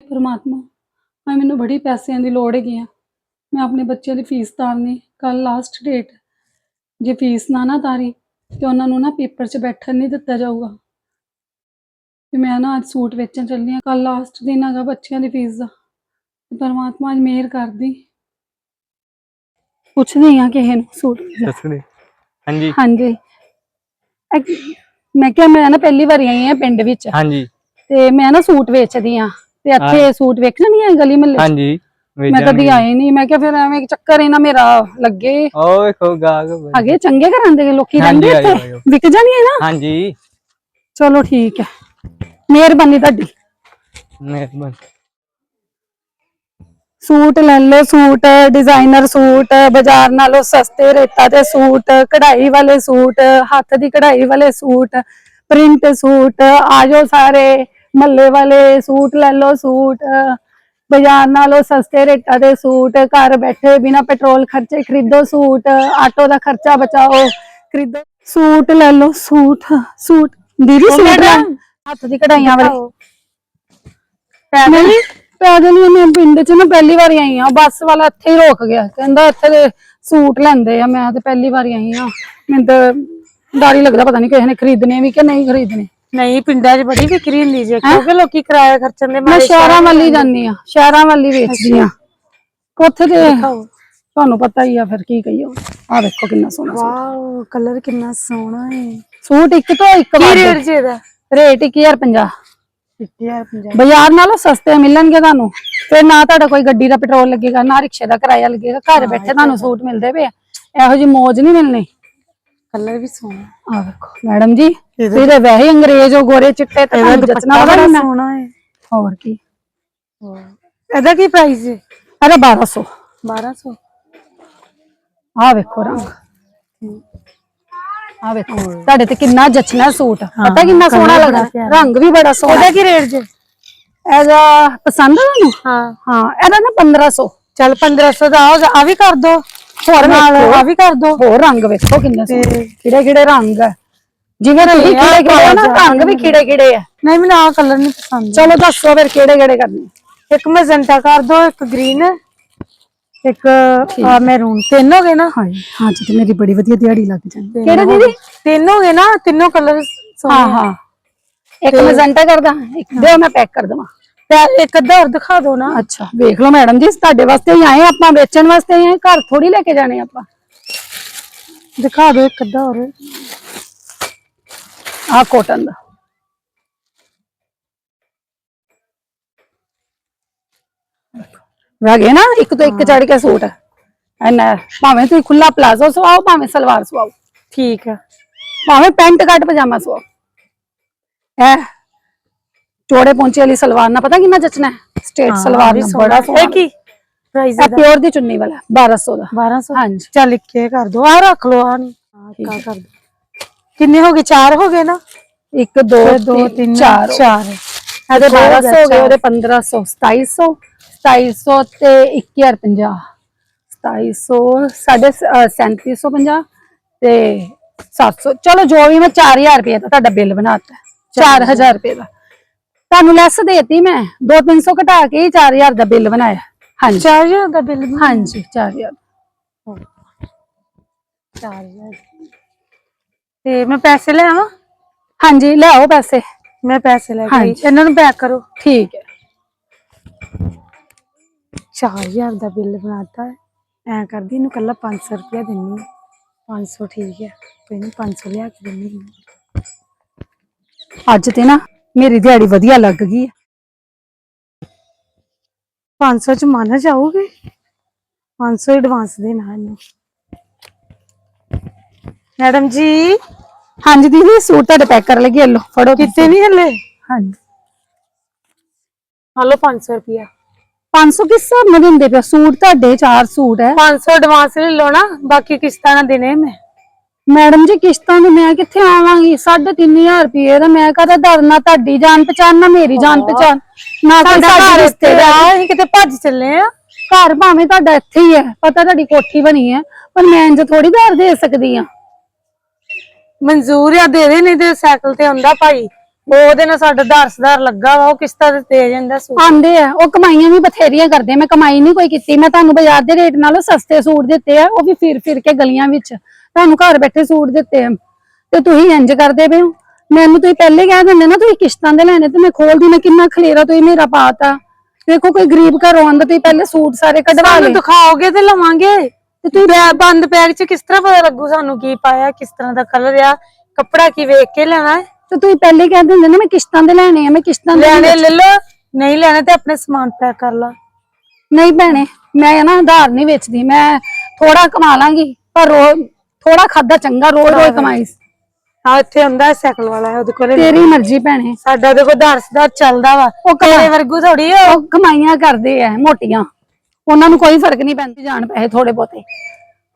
ਪਰਮਾਤਮਾ ਮੈਂ ਮੈਨੂੰ ਬੜੀ ਪੈਸਿਆਂ ਦੀ ਲੋੜ ਹੈਗੀ ਆ ਮੈਂ ਆਪਣੇ ਬੱਚਿਆਂ ਦੀ ਫੀਸ ਤਾਰਨੀ ਕੱਲ ਲਾਸਟ ਡੇਟ ਜੇ ਫੀਸ ਨਾ ਨਾ ਤਾਰੀ ਤੇ ਉਹਨਾਂ ਨੂੰ ਨਾ ਪੇਪਰ 'ਚ ਬੈਠਣ ਨਹੀਂ ਦਿੱਤਾ ਜਾਊਗਾ। ਤੇ ਮੈਂ ਨਾ ਅੱਜ ਸੂਟ ਵੇਚਣ ਚੱਲੀ ਆ ਕੱਲ ਲਾਸਟ ਦਿਨ ਹੈਗਾ ਬੱਚਿਆਂ ਦੀ ਫੀਸ ਦਾ। ਪਰਮਾਤਮਾ ਅੱਜ ਮਿਹਰ ਕਰਦੀ। ਪੁੱਛਦੀ ਆ ਕਿਸੇ ਨੂੰ ਸੂਟ ਹਾਂਜੀ। ਹਾਂਜੀ। ਮੈਂ ਕਿਹਾ ਮੈਂ ਨਾ ਪਹਿਲੀ ਵਾਰੀ ਆਈ ਆ ਪਿੰਡ ਵਿੱਚ। ਹਾਂਜੀ। ਤੇ ਮੈਂ ਨਾ ਸੂਟ ਵੇਚਦੀ ਆ। ਤੇ ਇੱਥੇ ਹਾਂ। ਸੂਟ ਵੇਖਣ ਨਹੀਂ ਆਏ ਗਲੀ ਮਹੱਲੇ ਹਾਂਜੀ ਮੈਂ ਕਦੀ ਆਏ ਨਹੀਂ ਮੈਂ ਕਿਹਾ ਫਿਰ ਐਵੇਂ ਚੱਕਰ ਹੀ ਨਾ ਮੇਰਾ ਲੱਗੇ। ਉਹ ਵੇਖੋ ਗਾਗ ਅਗੇ ਚੰਗੇ ਘਰਾਂ ਦੇ ਲੋਕੀ ਰਹਿੰਦੇ ਇੱਥੇ। ਵਿਕ ਜਾਣੀਆਂ ਨਾ? ਹਾਂਜੀ। ਚਲੋ ਠੀਕ ਹੈ। ਮਿਹਰਬਾਨੀ ਤੁਹਾਡੀ। ਮਿਹਰਬਾਨੀ। ਸੂਟ ਲੈ ਲਓ ਸੂਟ ਡਿਜ਼ਾਈਨਰ ਸੂਟ ਬਾਜ਼ਾਰ ਨਾਲੋਂ ਸਸਤੇ ਰੇਟਾਂ ਤੇ ਸੂਟ ਕਢਾਈ ਵਾਲੇ ਸੂਟ ਹੱਥ ਦੀ ਕਢਾਈ ਵਾਲੇ ਸੂਟ ਪ੍ਰਿੰਟ ਸੂਟ ਆਜੋ ਸਾਰੇ। ਮੱਲੇ ਵਾਲੇ ਸੂਟ ਲੈ ਲਓ ਸੂਟ ਬਾਜ਼ਾਰ ਨਾਲੋਂ ਸਸਤੇ ਰੇਟਾਂ ਦੇ ਸੂਟ ਘਰ ਬੈਠੇ ਬਿਨਾ ਪੈਟਰੋਲ ਖਰਚੇ ਖਰੀਦੋ ਸੂਟ ਆਟੋ ਦਾ ਖਰਚਾ ਬਚਾਓ ਖਰੀਦੋ। ਸੂਟ ਲੈ ਲਓ ਸੂਟ ਸੂਟ। ਦੀਦੀ ਸੂਟ ਲੈ ਹੱਥ ਦੀ ਕਢਾਈਆਂ ਵਾਲੇ। ਨਹੀਂ ਪੈਦਲ ਹੀ ਮੈਂ ਪਿੰਡ ਚ ਨਾ ਪਹਿਲੀ ਵਾਰੀ ਆਈ ਆ ਬੱਸ ਵਾਲਾ ਇੱਥੇ ਹੀ ਰੋਕ ਗਿਆ। ਕਹਿੰਦਾ ਇੱਥੇ ਦੇ ਸੂਟ ਲੈਂਦੇ ਆ। ਮੈਂ ਤੇ ਪਹਿਲੀ ਵਾਰੀ ਆਈ ਆ ਮੈਨੂੰ ਤਾਂ ਡਰ ਹੀ ਲੱਗਦਾ ਪਤਾ ਨਹੀਂ ਕਿਸੇ ਨੇ ਖਰੀਦਣੇ ਵੀ ਕਿ ਨਹੀਂ ਖਰੀਦਣੇ। ਨਹੀਂ ਪਿੰਡਾਂ 'ਚ ਬੜੀ ਵਿਕਰੀ ਹੁੰਦੀ ਜੇ ਕਿਉਂਕਿ ਲੋਕੀ ਕਿਰਾਇਆ ਖਰਚਣ ਦੇ ਮੈਂ ਮਾਰੇ ਸ਼ਹਿਰਾਂ ਵੱਲ ਹੀ ਜਾਂਦੀ ਆ ਸ਼ਹਿਰਾਂ ਵੱਲ ਹੀ ਵੇਚਦੀ ਆ ਉੱਥੇ ਤੇ ਤੁਹਾਨੂੰ ਪਤਾ ਹੀ ਆ ਫਿਰ ਕੀ ਕਹੀਏ। ਆ ਵੇਖੋ ਕਿੰਨਾ ਸੋਹਣਾ। ਵਾਓ ਕਲਰ ਕਿੰਨਾ ਸੋਹਣਾ ਹੈ ਸੂਟ ਇੱਕ ਤੋਂ ਇੱਕ ਕੀ ਵਾਰ ਰੇਟ ਜੇ ਦਾ ਰੇਟ 1050 1050 ਬਾਜ਼ਾਰ ਨਾਲੋਂ ਸਸਤੇ ਮਿਲਣਗੇ ਤੁਹਾਨੂੰ। ਫਿਰ ਨਾ ਤੁਹਾਡਾ ਕੋਈ ਗੱਡੀ ਦਾ ਪੈਟਰੋਲ ਲੱਗੇਗਾ ਨਾ ਰਿਕਸ਼ੇ ਦਾ ਕਿਰਾਇਆ ਲੱਗੇਗਾ। ਘਰ ਬੈਠੇ ਤੁਹਾਨੂੰ ਸੂਟ ਮਿਲਦੇ ਪਏ। ਇਹੋ ਜੀ ਮੌਜ ਨਹੀਂ ਮਿਲਣੀ। ਕਲਰ ਵੀ ਸੋਹਣਾ। ਆ ਵੇਖੋ ਮੈਡਮ ਜੀ ਤੁਸੀਂ ਤਾਂ ਵੈਸੇ ਅੰਗਰੇਜ਼ ਹੋ ਗੋਰੇ ਚਿੱਟੇ ਤੇ ਤੁਹਾਨੂੰ ਜਚਣਾ ਬੜਾ ਸੋਹਣਾ ਹੈ। ਹੋਰ ਕੀ? ਇਹਦਾ ਕੀ ਪ੍ਰਾਈਸ ਹੈ? ਅਰੇ 1200 1200 ਆ ਵੇਖੋ ਰੰਗ। ਆ ਵੇਖੋ ਤੁਹਾਡੇ ਤੇ ਕਿੰਨਾ ਜਚਣਾ ਸੂਟ। ਪਤਾ ਕਿੰਨਾ ਸੋਹਣਾ ਲੱਗਦਾ? ਰੰਗ ਵੀ ਬੜਾ ਸੋਹਣਾ। ਇਹਦਾ ਕੀ ਰੇਟ ਜੇ? ਇਹਦਾ ਪਸੰਦ ਆ ਤੁਹਾਨੂੰ? ਹਾਂ। ਹਾਂ ਇਹਦਾ ਨਾ 1500 ਚੱਲ 1500 ਦਾ ਆ ਵੀ ਕਰ ਦੋ। ਹੋਰ ਨਾਲ ਆ ਵੀ ਕਰ ਦੋ। ਹੋਰ ਰੰਗ ਵੇਖੋ ਕਿੰਨੇ ਸੋਹਣੇ। ਕਿਹੜੇ ਕਿਹੜੇ ਰੰਗ ਆ। ਜਿਵੇਂ ਤੁਸੀਂ ਕਿਹੜੇ ਕਿਹੜੇ ਨਾ ਰੰਗ ਵੀ ਕਿਹੜੇ ਕਿਹੜੇ ਆ। ਨਹੀਂ ਮੈਨੂੰ ਆ ਕਲਰ ਨਹੀਂ ਪਸੰਦ। ਚਲੋ ਦੱਸੋ ਫਿਰ ਕਿਹੜੇ ਕਿਹੜੇ ਕਰਨੇ। ਇੱਕ ਮੈਜੈਂਟਾ ਕਰ ਦੋ ਇੱਕ ਗ੍ਰੀਨ ਇੱਕ ਆ। ਮੈਰੂਨ ਤਿੰਨ ਹੋ ਗਏ ਨਾ? ਹਾਂਜੀ ਹਾਂਜੀ ਤੇ ਮੇਰੀ ਬੜੀ ਵਧੀਆ ਦਿਹਾੜੀ ਲੱਗ ਜਾਣੀ ਕਿਹੜੇ ਦੀਦੀ? ਤਿੰਨ ਹੋ ਗਏ ਨਾ ਤਿੰਨੋਂ ਕਲਰ ਹਾਂ ਹਾਂ। ਇੱਕ ਮਜ਼ੰਟਾ ਕਰਦਾ ਇੱਕ ਦਿਓ ਮੈਂ ਪੈਕ ਕਰ ਦਵਾਂ। ਤੇ ਇੱਕ ਅੱਧਾ ਹੋਰ ਦਿਖਾ ਦੋ ਨਾ। ਅੱਛਾ ਵੇਖ ਲਓ ਮੈਡਮ ਜੀ ਤੁਹਾਡੇ ਵਾਸਤੇ ਹੀ ਆਏ ਆਪਾਂ ਵੇਚਣ ਵਾਸਤੇ ਹੀ ਆਏ ਘਰ ਥੋੜੀ ਲੈ ਕੇ ਜਾਣੇ ਆਪਾਂ। ਦਿਖਾ ਦੋ ਇੱਕ ਅੱਧਾ ਹੋਰ ਆਹ ਕੋਟਨ ਦਾ। ਵਗੇ ਨਾ ਇੱਕ ਤੋਂ ਇੱਕ ਚੜ ਕੇ ਸੂਟ ਐਨਾ ਭਾਵੇਂ ਤੁਸੀਂ ਖੁੱਲਾ ਪਲਾਜ਼ੋ ਸਵਾਓ ਭਾਵੇਂ ਸਲਵਾਰ ਸਵਾਓ। ਠੀਕ ਆ। ਭਾਵੇਂ ਪੈਂਟ ਕੱਟ ਪਜਾਮਾ ਸਵਾਓ। ਐ ਚੋੜੇ ਪੌਂਚੇ ਵਾਲੀ ਸਲਵਾਰ ਨਾ ਪਤਾ ਕਿੰਨਾ ਜਚਣਾ ਸਟੇਟ ਸਲਵਾਰ ਨਾਲ ਬੜਾ ਸੋਹਣਾ। ਇਹ ਕੀ? ਪ੍ਰਾਈਸ ਇਹ ਪਿਓਰ ਦੀ ਚੁੰਨੀ ਵਾਲਾ 1200 ਦਾ। 1200 ਹਾਂਜੀ। ਚੱਲ ਇੱਕ ਕਰ ਦੋ ਆ ਰੱਖ ਲੋ ਆ ਨਹੀਂ। ਆ ਕਰ ਦੋ। ਕਿੰਨੇ ਹੋ ਗਏ? ਚਾਰ ਹੋ ਗਏ ਨਾ? 1 2 ਦੋ 3 ਤਿੰਨ 4 ਚਾਰ। ਇਹਦੇ 1200 ਹੋ ਗਏ ਉਹਦੇ 1500 2700 2700 ਤੇ 1050 2700 ਸਾਢੇ 3750 ਤੇ 700 ਚਲੋ ਜੋ ਵੀ ਮੈਂ 4000 ਰੁਪਏ ਦਾ ਤੁਹਾਡਾ ਬਿੱਲ ਬਣਾਤਾ 4000 ਰੁਪਏ ਦਾ। ਤੁਹਾਨੂੰ ਲੈਸ ਦੇਤੀ ਮੈਂ। 2-300 ਘਟਾ ਕੇ ਹੀ 4000 ਦਾ ਬਿੱਲ ਬਣਾਇਆ। ਹਾਂਜੀ। 4000 ਦਾ ਬਿੱਲ ਹਾਂਜੀ 4000 4000 ਤੇ ਮੈਂ ਪੈਸੇ ਲੈ ਆਵਾਂ? ਹਾਂਜੀ ਲੈ ਆਓ ਪੈਸੇ। ਮੈਂ ਪੈਸੇ ਲੈ। ਹਾਂਜੀ। ਇਹਨਾਂ ਨੂੰ ਪੈਕ ਕਰੋ। ਠੀਕ ਹੈ। 4000 ਦਾ ਬਿੱਲ ਬਣਾਤਾ ਐ ਕਰਦੀ ਇਹਨੂੰ ਕੱਲਾ 500 ਰੁਪਇਆ ਦਿੰਨੀ 500 ਠੀਕ ਹੈ। ਕੋਈ ਨਹੀਂ 500 ਲਿਆ ਕੇ ਦਿੰਨੀ। ਅੱਜ ਤੇ ਨਾ ਮੇਰੀ ਦਿਹਾੜੀ ਵਧੀਆ ਲੱਗ ਗਈ ਹੈ 500 ਚ ਮੰਨ ਜਾਓਗੇ? 500 ਐਡਵਾਂਸ ਦੇਣਾ ਇਹਨੂੰ। ਮੈਡਮ ਜੀ? ਹਾਂਜੀ ਦੀਦੀ ਸੂਟ ਤੁਹਾਡੇ ਪੈਕ ਕਰ ਲਗੇ ਲਓ ਫੜੋ। ਕਿਤੇ ਨਹੀਂ ਹਲੇ? ਹਾਂਜੀ। ਹਲੋ 500 ਰੁਪਇਆ। 500 ਕਿਸ ਹਿਸਾਬ ਨਾਲ ਦਿੰਦੇ ਪਿਆ ਸੂਟ ਤੁਹਾਡੇ ਚਾਰ ਸੂਟ ਹੈ 500 ਐਡਵਾਂਸ ਲੈ ਲਓ ਨਾ ਬਾਕੀ ਕਿਸ਼ਤਾਂ ਨਾ ਦੇਣੇ ਮੈਂ। ਮੈਡਮ ਜੀ ਕਿਸ਼ਤਾਂ ਨੂੰ ਮੈਂ ਕਿੱਥੇ ਆਵਾਂਗੀ? 3500 ਰੁਪਏ ਦਾ ਮੈਂ ਕਹਦਾ ਡਰਨਾ ਤੁਹਾਡੀ ਜਾਣ ਪਛਾਣ ਨਾ ਮੇਰੀ ਜਾਣ ਪਛਾਣ ਨਾ ਕੋਈ ਸਾਡਾ ਘਰ ਰਿਸ਼ਤੇਦਾਰ। ਅਸੀਂ ਕਿਤੇ ਭੱਜ ਚੱਲੇ ਆ। ਘਰ ਭਾਵੇਂ ਤੁਹਾਡਾ ਇੱਥੇ ਹੀ ਹੈ ਪਤਾ ਤੁਹਾਡੀ ਕੋਠੀ ਬਣੀ ਹੈ ਪਰ ਮੈਂ ਇੰਜ ਥੋੜੀ ਧਾਰ ਦੇ ਸਕਦੀ ਆ। ਮਨਜ਼ੂਰ ਆ ਦੇ ਦੇ ਨਹੀਂ ਤੇ ਸਾਈਕਲ ਤੇ ਆਉਂਦਾ ਭਾਈ। ਉਹ ਉਹਦੇ ਨਾਲ ਸਾਡਾ ਧਾਰਸਦਾਰ ਲੱਗਾ ਵਾ ਉਹ ਕਿਸ਼ਤਾਂ ਤੇ ਦੇ ਜਾਂਦਾ ਸੂਟ। ਆਂਦੇ ਆ ਉਹ ਕਮਾਈਆਂ ਵੀ ਬਥੇਰੀਆਂ ਕਰਦੇ ਆ ਮੈਂ ਕਮਾਈ ਨਹੀਂ ਕੋਈ ਕੀਤੀ ਮੈਂ ਤੁਹਾਨੂੰ ਬਾਜ਼ਾਰ ਦੇ ਰੇਟ ਨਾਲੋਂ ਸਸਤੇ ਸੂਟ ਦਿੱਤੇ ਆ ਉਹ ਵੀ ਫਿਰ ਫਿਰ ਕੇ ਗਲੀਆਂ ਵਿੱਚ। ਤੁਹਾਨੂੰ ਘਰ ਬੈਠੇ ਸੂਟ ਦਿੱਤੇ ਆ। ਤੇ ਤੁਸੀਂ ਇੰਜ ਕਰਦੇ ਪਏ ਹੋ। ਮੈਨੂੰ ਤੁਸੀਂ ਪਹਿਲੇ ਕਹਿ ਦਿੰਦੇ ਨਾ ਤੁਸੀਂ ਕਿਸ਼ਤਾਂ ਦੇ ਲੈਣੇ ਤੇ ਮੈਂ ਖੋਲਦੀ ਮੈਂ ਕਿੰਨਾ ਖਲੇਰਾ ਤੁਸੀਂ ਮੇਰਾ ਪਾਤਾ। ਵੇਖੋ ਕੋਈ ਗਰੀਬ ਘਰੋਂ ਆਂਦਾ ਤੁਸੀਂ ਪਹਿਲੇ ਸੂਟ ਸਾਰੇ ਕਢਵਾ ਲਏ। ਦਿਖਾਓਗੇ ਤੇ ਲਵਾਂਗੇ। ਤੇ ਤੂੰ ਬੰਦ ਪੈਕ ਚ ਕਿਸ ਤਰ੍ਹਾਂ ਪਤਾ ਲੱਗੂ ਸਾਨੂੰ ਕੀ ਪਾਇਆ ਕਿਸ ਤਰ੍ਹਾਂ ਦਾ ਕਲਰ ਆ ਕੱਪੜਾ ਕੀ ਵੇਖ ਕੇ ਲੈਣਾ ਹੈ? ਤੇ ਤੁਸੀਂ ਪਹਿਲੇ ਕਹਿ ਦਿੰਦੇ ਨਾ ਮੈਂ ਕਿਸ਼ਤਾਂ ਦੇ ਲੈਣੇ ਆ ਮੈਂ ਕਿਸ਼ਤਾਂ ਦੇ ਲੈਣੇ ਲੈ ਲੋ ਨਹੀਂ ਲੈਣੇ ਤੇ ਆਪਣੇ ਸਮਾਨ ਪੈਕ ਕਰ ਲਾ। ਨਹੀਂ ਭੈਣੇ ਮੈਂ ਨਾ ਉਧਾਰ ਨਹੀਂ ਵੇਚਦੀ ਮੈਂ ਥੋੜਾ ਕਮਾ ਲਾਂਗੀ ਪਰ ਥੋੜਾ ਖਾਦਾ ਚੰਗਾ ਰੋਜ਼ ਰੋਜ਼ ਕਮਾਈ ਆ ਇੱਥੇ ਹੁੰਦਾ ਹੈ ਸਾਈਕਲ ਵਾਲਾ ਹੈ ਉਹਦੇ ਕੋਲੇ ਤੇਰੀ ਮਰਜ਼ੀ ਭੈਣੇ। ਸਾਡਾ ਤੇ ਕੋਈ ਧਾਰਸਦਾਰ ਚੱਲਦਾ ਵਾ। ਉਹ ਤੇਰੇ ਵਰਗੂ ਥੋੜੀ ਉਹ ਕਮਾਈਆਂ ਕਰਦੇ ਆ ਮੋਟੀਆਂ। ਉਹਨਾਂ ਨੂੰ ਕੋਈ ਫ਼ਰਕ ਨਹੀਂ ਪੈਂਦੀ ਜਾਣ ਪੈਸੇ ਥੋੜੇ ਬਹੁਤੇ।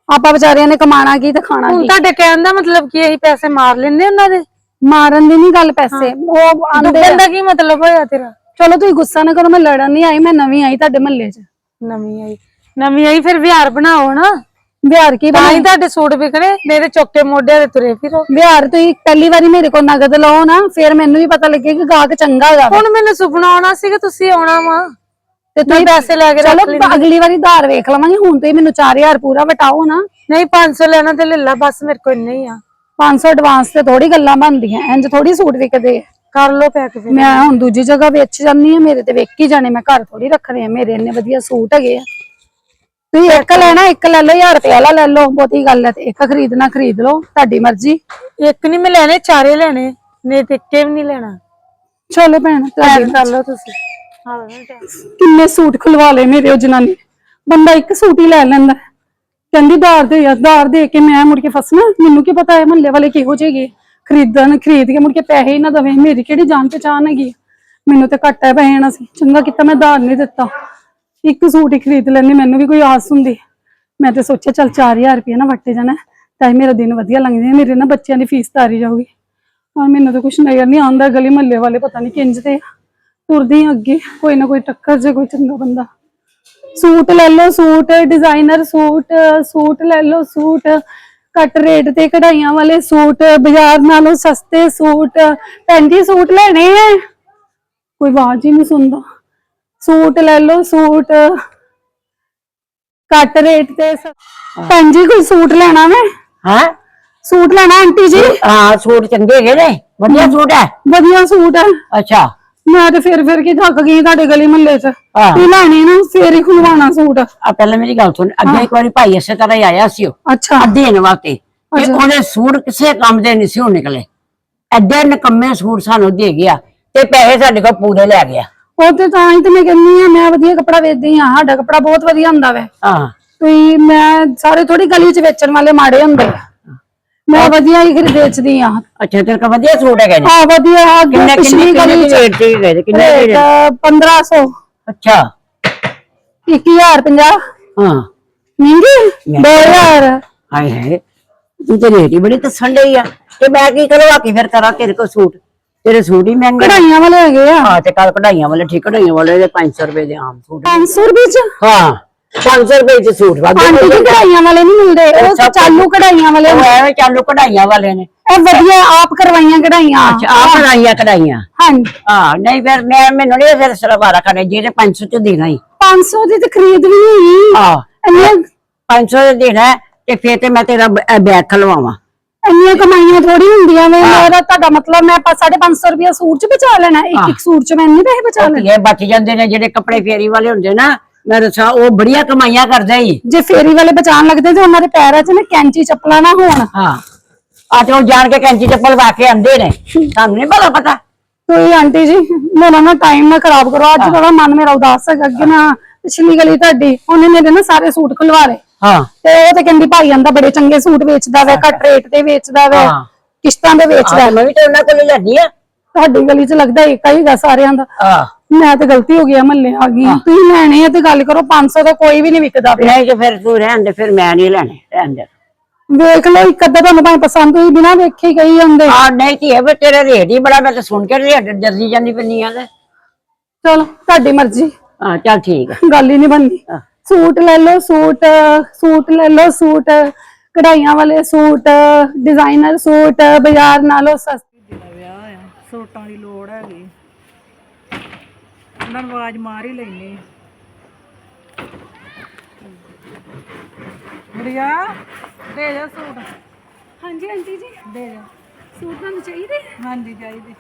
ਆਪਾਂ ਵਿਚਾਰਿਆਂ ਨੇ ਕਮਾਣਾ ਕੀ ਤੇ ਖਾਣਾ ਹੁਣ ਕੀ। ਤੁਹਾਡੇ ਕਹਿਣ ਦਾ ਮਤਲਬ ਕੀ ਅਸੀਂ ਪੈਸੇ ਮਾਰ ਲੈਂਦੇ ਉਹਨਾਂ ਦੇ? ਮਾਰਨ ਦੀ ਨਹੀਂ ਗੱਲ ਪੈਸੇ ਉਹ ਆਂਦੇ ਦਾ ਕੀ ਮਤਲਬ ਹੋਇਆ ਤੇਰਾ? ਚਲੋ ਤੁਸੀਂ ਗੁੱਸਾ ਨਾ ਕਰੋ ਮੈਂ ਲੜਨ ਨਹੀਂ ਆਈ ਮੈਂ ਨਵੀਂ ਆਈ ਤੁਹਾਡੇ ਮਹੱਲੇ 'ਚ। ਨਵੀਂ ਆਈ। ਨਵੀਂ ਆਈ ਫਿਰ ਵਿਹਾਰ ਬਣਾਓ ਨਾ। ਬਿਹਾਰ ਕੀ ਤਾਂ ਹੀ ਤੁਹਾਡੇ ਸੂਟ ਵਿਕਣੇ ਮੇਰੇ ਚੁੱਕੇ ਮੋਢਿਆਂ ਤੇ ਤੁਰੇ ਫਿਰੋ। ਬਿਹਾਰ ਤੁਸੀਂ ਪਹਿਲੀ ਵਾਰੀ ਮੇਰੇ ਕੋਲ ਨਗਦ ਲਓ ਨਾ ਫਿਰ ਮੈਨੂੰ ਵੀ ਪਤਾ ਲੱਗੇ ਕਿ ਗਾਹਕ ਚੰਗਾ ਹੈਗਾ। ਹੁਣ ਮੈਨੂੰ ਸੁਪਨਾ ਆਉਣਾ ਸੀ ਕਿ ਤੁਸੀਂ ਆਉਣਾ ਵਾ। ਤੇ ਤੁਸੀਂ ਪੈਸੇ ਲੈ ਕੇ ਰੱਖ ਚਲੋ ਅਗਲੀ ਵਾਰੀ ਧਾਰ ਵੇਖ ਲਵਾਂਗੇ ਹੁਣ ਤੁਸੀਂ ਮੈਨੂੰ 4000 ਪੂਰਾ ਵਟਾਓ ਨਾ। ਨਹੀਂ 500 ਲੈਣਾ ਤੇ ਲੈ ਲਾ ਬਸ ਮੇਰੇ ਕੋਲ ਨਹੀਂ ਆ। 500 ਐਡਵਾਂਸ ਤੇ ਥੋੜੀ ਗੱਲਾਂ ਬਣਦੀਆਂ ਇੰਜ ਥੋੜੀ ਸੂਟ ਵਿਕਦੇ ਆ। ਕਰ ਲੋ ਪੈਕ ਫਿਰ। ਮੈਂ ਹੁਣ ਦੂਜੀ ਜਗ੍ਹਾ ਵੇਚ ਜਾਂਦੀ ਆ ਮੇਰੇ ਤੇ ਵੇਖ ਹੀ ਜਾਣੇ ਮੈਂ ਘਰ ਥੋੜੀ ਰੱਖਣੇ ਆ ਮੇਰੇ ਇੰਨੇ ਵਧੀਆ ਸੂਟ ਹੈਗੇ ਆ। ਤੁਸੀਂ ਇੱਕ ਲੈਣਾ ਇੱਕ ਲੈ ਲਓ 1000 ਰੁਪਏ ਵਾਲਾ ਲੈ ਲਓ ਬਹੁਤੀ ਗੱਲ ਹੈ ਤੇ ਇੱਕ ਖਰੀਦਣਾ ਖਰੀਦ ਲਓ ਤੁਹਾਡੀ ਮਰਜ਼ੀ। ਇੱਕ ਨਹੀਂ ਮੈਂ ਲੈਣੇ ਚਾਰੇ ਲੈਣੇ ਨਹੀਂ ਤੇ ਇੱਕੇ ਵੀ ਨਹੀਂ ਲੈਣਾ। ਚਲੋ ਭੈਣ ਤੁਹਾਡੀ ਕਰ ਲੋ ਤੁਸੀਂ। ਹਾਂ। ਕਿੰਨੇ ਸੂਟ ਖੁਲਵਾ ਲਏ ਮੇਰੇ ਉਹ ਜਨਾਨੀ। ਨੇ। ਬੰਦਾ ਇੱਕ ਸੂਟ ਹੀ ਲੈ ਲੈਂਦਾ। ਹੈ। ਕਹਿੰਦੀ ਧਾਰ ਦੇ ਯਾਰ ਧਾਰ ਦੇ ਕੇ ਮੈਂ ਮੁੜ ਕੇ ਫਸਣਾ। ਮੈਨੂੰ ਕੀ ਪਤਾ ਹੈ ਮਹੱਲੇ ਵਾਲੇ ਕਿਹੋ ਜਿਹੇ ਹੈਗੇ। ਖਰੀਦਣ ਖਰੀਦ ਕੇ ਮੁੜ ਕੇ ਪੈਸੇ ਹੀ ਨਾ ਦਵੇ। ਮੇਰੀ ਕਿਹੜੀ ਜਾਣ ਪਛਾਣ ਹੈਗੀ। ਮੈਨੂੰ ਤੇ ਘੱਟ ਹੈ ਪੈਸੇ ਨਾ ਸੀ ਚੰਗਾ ਕੀਤਾ ਮੈਂ ਧਾਰ ਨਹੀਂ ਦਿੱਤਾ। ਇੱਕ ਸੂਟ ਹੀ ਖਰੀਦ ਲੈਣੀ ਮੈਨੂੰ ਵੀ ਕੋਈ ਆਸ ਹੁੰਦੀ। ਮੈਂ ਤੇ ਸੋਚਿਆ, ਚੱਲ 4000 ਰੁਪਏ ਨਾ ਵੱਟੇ ਜਾਣਾ, ਤਾਂ ਹੀ ਮੇਰਾ ਦਿਨ ਵਧੀਆ ਲੰਘ ਜਾਏ ਮੇਰੇ ਨਾ ਬੱਚਿਆਂ ਦੀ ਫੀਸ ਤਾਰੀ ਜਾਊਗੀ। ਔਰ ਮੈਨੂੰ ਤਾਂ ਕੁਛ ਨਜ਼ਰ ਨਹੀਂ ਆਉਂਦਾ, ਗਲੀ ਮਹੱਲੇ ਵਾਲੇ ਪਤਾ ਨਹੀਂ ਕਿੰਜ ਦੇ ਆ। ਅੱਗੇ, ਕੋਈ ਨਾ ਕੋਈ ਟੱਕਰ ਜੇ ਕੋਈ ਚੰਗਾ ਬੰਦਾ। ਸੂਟ ਲੈ ਲਓ, ਸੂਟ, ਡਿਜ਼ਾਈਨਰ ਸੂਟ ਸੂਟ ਲੈ ਲਓ, ਸੂਟ। ਘੱਟ ਰੇਟ ਤੇ ਕਢਾਈਆਂ ਵਾਲੇ ਸੂਟ, ਬਾਜ਼ਾਰ ਨਾਲੋਂ ਸਸਤੇ ਸੂਟ ਪੈਂਤੀ ਸੂਟ ਲੈਣੇ ਆ। ਕੋਈ ਆਵਾਜ਼ ਹੀ ਨਹੀਂ ਸੁਣਦਾ। ਸੂਟ ਲੈ ਲਓ ਸੂਟ ਘੱਟ ਰੇਟ ਤੇ ਸ- ਭੈਣ ਜੀ ਕੋਈ ਸੂਟ ਲੈਣਾ ਮੈਂ ਹਾਂ? ਸੂਟ ਲੈਣਾ ਆਂਟੀ ਜੀ? ਹਾਂ ਸੂਟ ਚੰਗੇ ਹੈਗੇ ਨੇ। ਵਧੀਆ ਸੂਟ ਹੈ? ਵਧੀਆ ਸੂਟ ਹੈ। ਅੱਛਾ। ਮੈਂ ਤੇ ਫਿਰ ਫਿਰ ਕੇ ਥੱਕ ਗਈ ਤੁਹਾਡੇ ਗਲੀ ਮੁਹੱਲੇ 'ਚ। ਹਾਂ। ਇਹ ਲੈਣੇ ਨਾ ਫੇਰ ਹੀ ਖੁਲਵਾਣਾ ਸੂਟ। ਆ ਪਹਿਲਾਂ ਮੇਰੀ ਗੱਲ ਸੁਣ। ਅੱਗੇ ਇੱਕ ਵਾਰੀ ਭਾਈ ਇਸੇ ਤਰ੍ਹਾਂ ਹੀ ਆਇਆ ਸੀ ਉਹ। ਅੱਛਾ। ਦੇਣ ਵਾਸਤੇ। ਤੇ ਉਹਨੇ ਸੂਟ ਕਿਸੇ ਕੰਮ ਦੇ ਨਹੀਂ ਸੀ ਉਹ ਨਿਕਲੇ। ਐਡੇ ਨਕੰਮੇ ਸੂਟ ਸਾਨੂੰ ਦੇ ਗਿਆ। ਤੇ ਪੈਸੇ ਸਾਡੇ ਕੋਲ ਪੂਰੇ ਲੈ ਗਿਆ। ਉਹ ਤੇ ਤਾਂ ਹੀ ਤੇ ਮੈਂ ਕਹਿੰਨੀ ਆ ਮੈਂ ਵਧੀਆ ਕੱਪੜਾ ਵੇਚਦੀ ਆ ਸਾਡਾ ਕੱਪੜਾ ਬਹੁਤ ਵਧੀਆ ਹੁੰਦਾ ਵੈ। ਹਾਂ। ਤੁਸੀਂ ਮੈਂ ਸਾਰੇ ਥੋੜੀ ਗਲੀ 'ਚ ਵੇਚਣ ਵਾਲੇ ਮਾੜੇ ਹੁੰਦੇ ਆ। ਮੈਂ ਵਧੀਆ ਹੀ ਖਰੀਦ ਵੇਚਦੀ ਆ ਅੱਛਾ ਤੇਰੇ ਕੋਲ ਵਧੀਆ ਸੂਟ ਹੈਗੇ ਨੇ ਆ ਵਧੀਆ ਅੱਗੇ ਕਿੰਨੇ ਕਿੰਨੇ ਗਲੀ 'ਚ। ਰੇਟ ਤੇ ਗਏ ਕਿੰਨੇ ਰੇਟ ਰੇਟ? 1500 ਅੱਛਾ। 1050 ਹਾਂ। ਮਹਿੰਗੀ? 2000 ਹਾਏ ਹਾਏ। ਤੂੰ ਤੇ ਰੇਟ ਹੀ ਬੜੀ ਦੱਸਣ ਡਈ ਆ। ਤੇ ਮੈਂ ਕੀ ਕਰਵਾ ਕੇ ਫਿਰ ਕਰਾਂ ਤੇਰੇ ਕੋਲ ਸੂਟ। ਤੇਰੇ ਸੂਟ ਹੀ ਮਹਿੰਗੇ ਨੇ। ਕਢਾਈਆਂ ਵਾਲੇ ਹੈਗੇ ਆ। ਹਾਂ ਤੇ ਕੱਲ ਕਢਾਈਆਂ ਵਾਲੇ ਠੀਕ ਕਢਾਈਆਂ ਵਾਲੇ ਦੇ 500 ਰੁਪਏ ਦੇ ਆਮ ਸੂਟ। 500 ਰੁਪਏ 'ਚ? ਹਾਂ 500 ਰੁਪਏ ਚ ਸੂਟ ਵਾਧੂ ਆਂਟੀ ਜੀ ਕਢਾਈਆਂ ਵਾਲੇ ਨਹੀਂ ਮਿਲਦੇ। ਉਹ ਚਾਲੂ ਕਢਾਈਆਂ ਵਾਲੇ ਉਹ ਐਵੇਂ ਚਾਲੂ ਕਢਾਈਆਂ ਵਾਲੇ ਨੇ। ਇਹ ਵਧੀਆ ਆਪ ਕਰਵਾਈਆਂ ਕਢਾਈਆਂ। ਅੱਛਾ ਆ ਕਢਾਈਆਂ ਕਢਾਈਆਂ। ਹਾਂਜੀ। ਹਾਂ ਨਹੀਂ ਫਿਰ ਮੈਂ ਮੈਨੂੰ ਨਹੀਂ ਫਿਰ ਸਲਵਾਰਾ ਖਾਣੇ ਜਿਹੜੇ 500 ਚ ਦੇਣਾ ਹੀ। 500 ਦੀ ਤੇ ਖਰੀਦ ਵੀ ਨਹੀਂ ਹੋਈ। ਹਾਂ। ਇੰਨੀਆਂ 500 ਦੇ ਦੇਣਾ ਹੈ, ਤੇ ਫਿਰ ਤੇ ਮੈਂ ਤੇਰਾ ਬ- ਇਹ ਬੈਗ ਖਲਵਾਵਾਂ। ਇੰਨੀਆਂ ਕਮਾਈਆਂ ਥੋੜੀ ਹੁੰਦੀਆਂ ਵੇ ਮੇਰਾ ਤੁਹਾਡਾ ਮਤਲਬ ਮੈਂ 550 ਰੁਪਏ ਸੂਟ ਚ ਬਚਾ ਲੈਣਾ ਇੱਕ ਇੱਕ ਸੂਟ ਚ ਮੈਂ ਇੰਨੇ ਪੈਸੇ ਬਚਾ ਲੈਣੇ? ਇਹ ਬਚ ਜਾਂਦੇ ਨੇ ਜਿਹੜੇ ਕੱਪੜੇ ਫੇਰੀ ਵਾਲੇ ਹੁੰਦੇ ਨਾ ਮੈਂ ਦੱਸਾਂ ਉਹ ਬੜੀਆਂ ਕਮਾਈਆਂ ਕਰਦਾ ਹੀ ਜੇ ਫੇਰੀ ਵਾਲੇ ਬਚਾਉਣ ਲੱਗਦੇ ਤੇ ਉਹਨਾਂ ਦੇ ਪੈਰਾਂ 'ਚ ਨਾ ਕੈਂਚੀ ਚੱਪਲਾਂ ਨਾ ਹੋਣ। ਹਾਂ। ਆ ਤੇ ਉਹ ਜਾਣ ਕੇ ਕੈਂਚੀ ਚੱਪਲ ਵਾ ਕੇ ਆਂਦੇ ਨੇ ਤੁਹਾਨੂੰ ਨਹੀਂ ਪਤਾ ਪਤਾ? ਕੋਈ ਆਂਟੀ ਜੀ ਮੇਰਾ ਨਾ ਟਾਈਮ ਨਾ ਖਰਾਬ ਕਰੋ ਅੱਜ ਥੋੜਾ ਮਨ ਮੇਰਾ ਉਦਾਸ ਹੈਗਾ ਅੱਗੇ ਨਾ ਪਿਛਲੀ ਗਲੀ ਤੁਹਾਡੀ ਉਹਨੇ ਮੇਰੇ ਨਾ ਸਾਰੇ ਸੂਟ ਖੁਲਵਾ ਲਏ। ਹਾਂ। ਤੇ ਉਹ ਤੇ ਕਹਿੰਦੀ ਭਾਈ ਆਂਦਾ ਬੜੇ ਚੰਗੇ ਸੂਟ ਵੇਚਦਾ ਵੇ ਘੱਟ ਰੇਟ ਤੇ ਵੇਚਦਾ ਵੇ ਹਾਂ। ਕਿਸ਼ਤਾਂ ਦੇ ਵੇਚਦਾ ਆ, ਮੈਂ ਵੀ ਤੇ ਉਹਨਾਂ ਕੋਲ ਲੈਣੀ ਆ। ਤੁਹਾਡੀ ਗਲੀ 'ਚ ਲੱਗਦਾ ਇੱਕ ਹੈਗਾ ਸਾਰਿਆਂ ਦਾ। ਹਾਂ ਮੈਂ ਤੇ ਗਲਤੀ ਹੋ ਗਿਆ ਮਹੱਲੇ ਆ ਗਈ। ਤੁਸੀਂ ਲੈਣੇ ਆ ਤੇ ਗੱਲ ਕਰੋ 500 ਦਾ ਕੋਈ ਵੀ ਨਹੀਂ ਵਿਕਦਾ ਪਿਆ। ਨਹੀਂ ਤੇ ਫਿਰ ਤੂੰ ਰਹਿਣ ਦੇ ਫਿਰ ਮੈਂ ਨਹੀਂ ਲੈਣੇ ਰਹਿਣ ਦੇ। ਵੇਖ ਲਓ ਇੱਕ ਅੱਧਾ ਤੁਹਾਨੂੰ ਭਾਵੇਂ ਪਸੰਦ ਹੋਈ ਬਿਨਾ ਵੇਖੇ ਹੀ ਗਈ ਜਾਂਦੇ। ਆ ਨਹੀਂ ਧੀਏ ਵੀ ਤੇਰਾ ਰੇਟ ਹੀ ਬੜਾ ਮੈਂ ਤਾਂ ਸੁਣ ਕੇ ਰੇਟ ਜਲਦੀ ਜਾਂਦੀ ਪੈਣੀ ਆ ਤੇ। ਚਲੋ ਤੁਹਾਡੀ ਮਰਜ਼ੀ। ਹਾਂ ਚੱਲ ਠੀਕ ਹੈ ਗੱਲ ਹੀ ਨਹੀਂ ਬਣਨੀ ਸੂਟ ਲੈ ਲਓ ਸੂਟ ਸੂਟ ਲੈ ਲਓ ਸੂਟ ਕਢਾਈਆਂ ਵਾਲੇ ਸੂਟ ਡਿਜ਼ਾਈਨਰ ਸੂਟ ਬਾਜ਼ਾਰ ਨਾਲੋਂ ਸਸਤੇ। ਸੂਟਾਂ ਦੀ ਲੋੜ ਹੈਗੀ। ਉਹਨਾਂ ਨੂੰ ਆਵਾਜ਼ ਮਾਰ ਹੀ ਲੈਣੀ ਗੁੜੀਆ ਦੇ ਜਾ ਸੂਟ। ਹਾਂਜੀ ਆਂਟੀ ਜੀ। ਦੇ ਜਾ। ਸੂਟ ਤੁਹਾਨੂੰ ਚਾਹੀਦੇ? ਹਾਂਜੀ ਚਾਹੀਦੀ।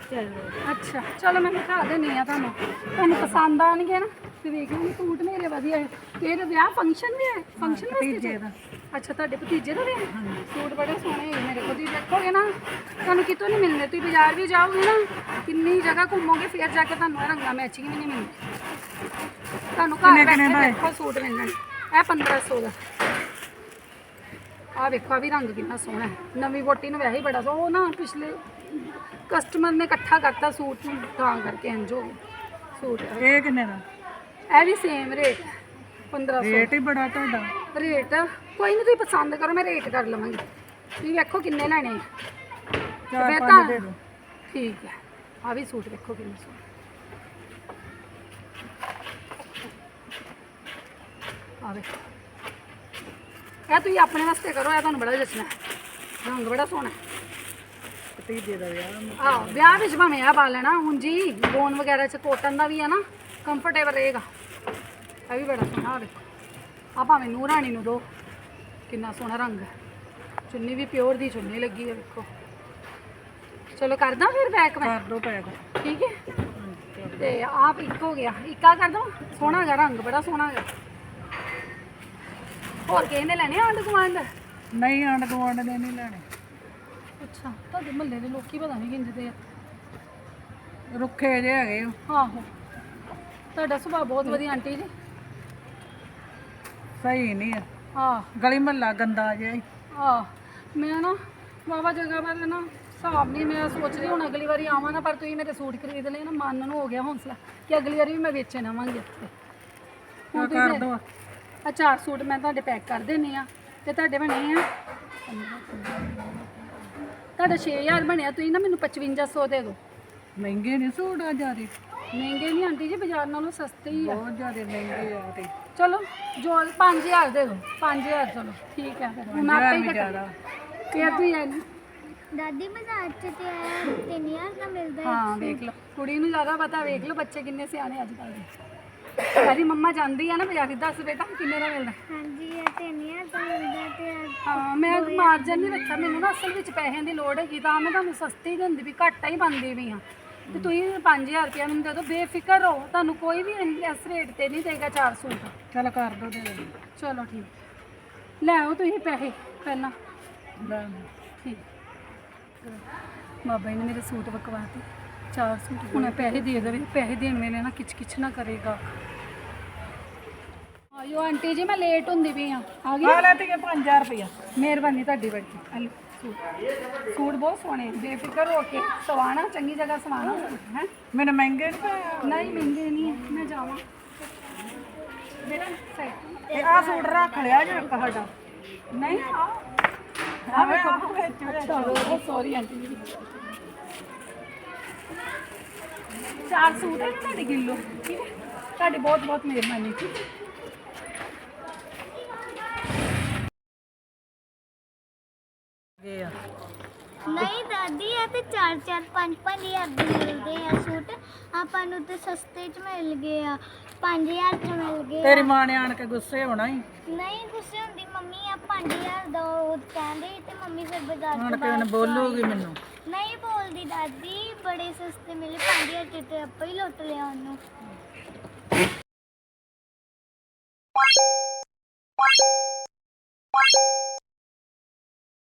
ਅੱਛਾ ਚਲੋ ਮੈਂ ਦਿਖਾ ਦੇਣੀ ਆ ਤੁਹਾਨੂੰ। ਤੁਹਾਨੂੰ ਪਸੰਦ ਆਣਗੇ ਨਾ ਤੇ ਵੇਖ ਲਓ ਸੂਟ ਮੇਰੇ ਵਧੀਆ ਹੈ। ਤੇਰੇ ਵਿਆਹ ਫੰਕਸ਼ਨ ਵੀ ਹੈ? ਫੰਕਸ਼ਨ ਭਤੀਜੇ ਦਾ। ਅੱਛਾ ਤੁਹਾਡੇ ਭਤੀਜੇ ਦਾ ਵੀ ਹੈ ਸੂਟ ਬੜੇ ਸੋਹਣੇ ਹੈ ਮੇਰੇ ਕੋਲ। ਤੁਸੀਂ ਦੇਖੋਗੇ ਨਾ ਤੁਹਾਨੂੰ ਕਿਤੋਂ ਨਹੀਂ ਮਿਲਣੇ। ਤੁਸੀਂ ਬਾਜ਼ਾਰ ਵੀ ਜਾਓਗੇ ਨਾ ਕਿੰਨੀ ਜਗ੍ਹਾ ਘੁੰਮੋਗੇ ਫਿਰ ਜਾ ਕੇ ਤੁਹਾਨੂੰ ਇਹ ਰੰਗਾਂ ਮੈਚਿੰਗ ਵੀ ਨਹੀਂ ਮਿਲਣੀ ਤੁਹਾਨੂੰ ਘਰ ਬੈਠੇ ਦੇਖੋ ਸੂਟ ਮਿਲਣਗੇ। ਇਹ 1500 ਦਾ। ਆ ਵੇਖੋ ਆ ਵੀ ਰੰਗ ਕਿੰਨਾ ਸੋਹਣਾ ਹੈ। ਨਵੀਂ ਵੋਟੀ ਨੂੰ ਵੈਸੇ ਹੀ ਬੜਾ ਸੋਹਣਾ ਉਹ ਨਾ ਪਿਛਲੇ ਕਸਟਮਰ ਨੇ ਇਕੱਠਾ ਕਰਤਾ ਸੂਟ ਨੂੰ ਤਾਂ ਕਰਕੇ ਇੰਜ ਹੋ ਗਿਆ। ਸੂਟ ਇਹ ਕਿੰਨੇ ਦਾ? ਇਹ ਵੀ ਸੇਮ ਰੇਟ 1500 ਰੇਟ ਹੀ ਬੜਾ ਤੁਹਾਡਾ। ਰੇਟ ਕੋਈ ਨਹੀਂ ਤੁਸੀਂ ਪਸੰਦ ਕਰੋ ਮੈਂ ਰੇਟ ਕਰ ਲਵਾਂਗੀ। ਤੁਸੀਂ ਵੇਖੋ ਕਿੰਨੇ ਲੈਣੇ ਆ। ਚਾਰ ਪੰਜ ਤਾਂ- ਦੇ ਦਿਓ। ਠੀਕ ਹੈ। ਆ ਵੀ ਸੂਟ ਵੇਖੋ ਕਿੰਨੇ ਸੋਹਣੇ। ਆ ਵੇਖੋ। ਇਹ ਤੁਸੀਂ ਆਪਣੇ ਵਾਸਤੇ ਕਰੋ ਇਹ ਤੁਹਾਨੂੰ ਬੜਾ ਜਚਣਾ। ਰੰਗ ਬੜਾ ਸੋਹਣਾ। ਭਤੀਜੇ ਦਾ ਵਿਆਹ ਆਹ ਵਿਆਹ ਵਿੱਚ ਭਾਵੇਂ ਆ ਪਾ ਲੈਣਾ ਹੁਣ ਜੀ ਗੋਨ ਵਗੈਰਾ ਚ ਕੋਟਨ ਦਾ ਵੀ ਹੈ ਨਾ ਕੰਫਰਟੇਬਲ ਰਹੇਗਾ। ਇਹ ਵੀ ਬੜਾ ਸੋਹਣਾ ਆ ਵੇਖੋ ਆ ਭਾਵੇਂ ਨੂੰ ਰਾਣੀ ਨੂੰ ਦੋ ਕਿੰਨਾ ਸੋਹਣਾ ਰੰਗ ਹੈ। ਚੁੰਨੀ ਵੀ ਪਿਓਰ ਦੀ ਚੁੰਨੀ ਲੱਗੀ ਹੈ ਵੇਖੋ। ਚਲੋ ਕਰਦਾ ਫਿਰ ਬੈਕ ਮੈਂ? ਕਰ ਦੋ ਪੈਕ ਠੀਕ ਹੈ? ਤੇ ਆਪ ਇੱਕ ਹੋ ਗਿਆ। ਇੱਕਾ ਕਰ ਦੋ। ਸੋਹਣਾ ਹੈਗਾ ਰੰਗ ਬੜਾ ਸੋਹਣਾ ਹੈਗਾ। ਹੋਰ ਕਿਸੇ ਨੇ ਲੈਣੇ ਆਂਡ ਗੁਆਂਢ? ਨਹੀਂ ਆਂਡ ਗਵਾਂਡ ਦੇ ਨਹੀਂ ਲੈਣੇ। ਅੱਛਾ ਤੁਹਾਡੇ ਮਹੱਲੇ ਦੇ ਲੋਕੀ ਪਤਾ ਨਹੀਂ ਕਿੰਦੇ ਆ। ਰੁੱਖੇ ਜੇ ਹੈਗੇ ਉਹ। ਆਹੋ। ਤੁਹਾਡਾ ਸੁਭਾਅ ਬਹੁਤ ਵਧੀਆ ਆਂਟੀ ਜੀ। ਸਹੀ ਨਹੀਂ ਆ। ਆਹ। ਗਲੀ ਮਹੱਲਾ ਗੰਦਾ ਜਿਹਾ ਹੀ। ਆਹ ਮੈਂ ਨਾ ਵਾਵਾ ਜਗ੍ਹਾ ਬਾਰੇ ਨਾ ਹਿਸਾਬ ਨਹੀਂ ਮੈਂ ਸੋਚ ਰਹੀ ਹੁਣ ਅਗਲੀ ਵਾਰੀ ਆਵਾਂ ਨਾ ਪਰ ਤੁਸੀਂ ਮੇਰੇ ਸੂਟ ਖਰੀਦ ਲਏ ਨਾ ਮਨ ਨੂੰ ਹੋ ਗਿਆ ਹੌਸਲਾ ਕਿ ਅਗਲੀ ਵਾਰੀ ਵੀ ਮੈਂ ਵੇਚਣ ਆਵਾਂਗੀ ਇੱਥੇ। ਹੁਣ ਤੁਸੀਂ ਕਰ ਦੋ? ਆਹ ਚਾਰ ਸੂਟ ਮੈਂ ਤੁਹਾਡੇ ਪੈਕ ਕਰ ਦਿੰਨੀ ਆ ਤੇ ਤੁਹਾਡੇ ਬਣੇ ਆ ਤੁਹਾਡਾ 6000 ਬਣਿਆ ਤੁਸੀਂ ਨਾ ਮੈਨੂੰ 5500 ਦੇ ਦਿਓ। ਮਹਿੰਗੇ ਨਹੀਂ ਸੂਟ ਆ ਜਿਆਦੇ? ਮਹਿੰਗੇ ਨਹੀਂ ਆਂਟੀ ਜੀ ਬਾਜ਼ਾਰ ਨਾਲੋਂ ਸਸਤੇ ਹੀ ਆ। ਬਹੁਤ ਜਿਆਦੇ ਮਹਿੰਗੇ ਆ ਤੇ। ਚਲੋ ਜੋ 5000 ਦੇ ਦਿਓ 5000 ਚਲੋ ਠੀਕ ਹੈ ਫਿਰ ਹੁਣ ਆਪੇ ਹੀ ਜ਼ਿਆਦਾ। ਫਿਰ ਤੁਸੀਂ ਐ ਦਾਦੀ ਬਾਜ਼ਾਰ ਚ ਤੇ ਆਇਆ 3000 ਦਾ ਮਿਲਦਾ ਹੈ ਹਾਂ ਵੇਖ ਲਓ ਕੁੜੀ ਨੂੰ ਜ਼ਿਆਦਾ ਪਤਾ ਵੇਖ ਲਓ ਬੱਚੇ ਕਿੰਨੇ ਸਿਆਣੇ ਅੱਜ ਕੱਲ੍ਹ ਦੇ। ਹਰੀ ਮੰਮਾ ਜਾਂਦੀ ਆ ਨਾ ਬਾਜ਼ਾਰ ਦੀ 10 ਬੇਟਾ ਕਿੰਨੇ ਦਾ ਮਿਲਦਾ ਹਾਂਜੀ ਇਹ ਤੇ ਨਹੀਂ ਮੈਂ ਮਾਰਜਨ ਨਹੀਂ ਰੱਖਿਆ ਮੈਨੂੰ ਵਿੱਚ ਪੈਸਿਆਂ ਦੀ ਲੋੜ ਹੈਗੀ ਤਾਂ ਮੈਂ ਤੁਹਾਨੂੰ ਸਸਤੀ ਦਿੰਦੀ ਵੀ ਘੱਟ ਹੀ ਬੰਦੀ ਵੀ ਆ ਤੇ ਤੁਸੀਂ 5000 ਰੁਪਏ ਮੈਨੂੰ ਦੇ ਦਿਓ ਬੇਫਿਕਰ ਹੋ ਤੁਹਾਨੂੰ ਕੋਈ ਵੀ ਇਸ ਰੇਟ ਤੇ ਨਹੀਂ ਦੇਗਾ 400 ਚਲੋ ਕਰ ਦੋ ਦੇ ਚਲੋ ਠੀਕ। ਲੈ ਆਓ ਤੁਸੀਂ ਪੈਸੇ ਪਹਿਲਾਂ। ਠੀਕ। ਬਾਬਾ ਜੀ ਨੇ ਮੇਰੇ ਸੂਟ ਬਕਵਾਤੇ। 400 ਹੁਣ ਪੈਸੇ ਦੇ ਦੇਵੇ ਪੈਸੇ ਦੇਣ ਵੇਲੇ ਨਾ ਕਿਚ ਕਿਚ ਨਾ ਕਰੇਗਾ। ਆਇਓ ਆਂਟੀ ਜੀ ਮੈਂ ਲੇਟ ਹੁੰਦੀ ਪਈ ਆ। ਆ ਗਈ? ਆ ਲੈ ਤੇ 5000 ਰੁਪਇਆ ਮਿਹਰਬਾਨੀ ਤੁਹਾਡੀ ਬੜੀ ਸੂਟ। ਬਹੁਤ ਸੋਹਣੇ ਬੇਫਿਕਰ ਹੋ ਕੇ ਸਵਾਣਾ ਚੰਗੀ ਜਗ੍ਹਾ ਸਵਾਣਾ ਹੈ? ਮੈਨੂੰ ਮਹਿੰਗੇ ਨਹੀਂ ਮਹਿੰਗੇ ਨਹੀਂ ਮੈਂ ਜਾਵਾਂ। ਇਹ ਆ ਸੂਟ ਰੱਖ ਲਿਆ ਜੇ ਤੁਹਾਡਾ ਨਹੀਂ ਆ ਆ ਵੇਖੋ। ਸੌਰੀ ਆਂਟੀ ਜੀ। ਚਾਰ ਸੂਟ ਹੈ ਨਾ ਤੁਹਾਡੇ ਕਿਲੋ ਠੀਕ ਹੈ? ਤੁਹਾਡੀ ਬਹੁਤ ਬਹੁਤ ਮਿਹਰਬਾਨੀ ਠੀਕ ਹੈ ਇਹ ਆ ਨਹੀਂ ਦਾਦੀ ਇਹ ਤੇ 4 4 5 5000 ਦੇ ਮਿਲਦੇ ਆ ਸੂਟ। ਆਪਾਂ ਨੂੰ ਤੇ ਸਸਤੇ ਚ ਮਿਲ ਗਏ ਆ। 5000 ਚ ਮਿਲ ਗਏ। ਤੇਰੀ ਮਾਂ ਨੇ ਆਣ ਕੇ ਗੁੱਸੇ ਹੋਣਾ ਹੀ ਨਹੀਂ ਗੁੱਸੇ ਹੁੰਦੀ ਮੰਮੀ ਆ 5000 ਦਾ ਕਹਿੰਦੇ ਤੇ ਮੰਮੀ ਫਿਰ ਬਾਜ਼ਾਰ ਆਣ ਤੋਂ ਕੇ ਉਹਨੇ ਬਾਹਰ ਬੋਲੂਗੀ ਮੈਨੂੰ? ਨਹੀਂ ਬੋਲਦੀ ਦਾਦੀ ਬੜੇ ਸਸਤੇ ਮਿਲੇ 5000 ਚ ਤੇ ਆਪਾਂ ਹੀ ਲੁੱਟ ਲਿਆ ਉਹਨੂੰ।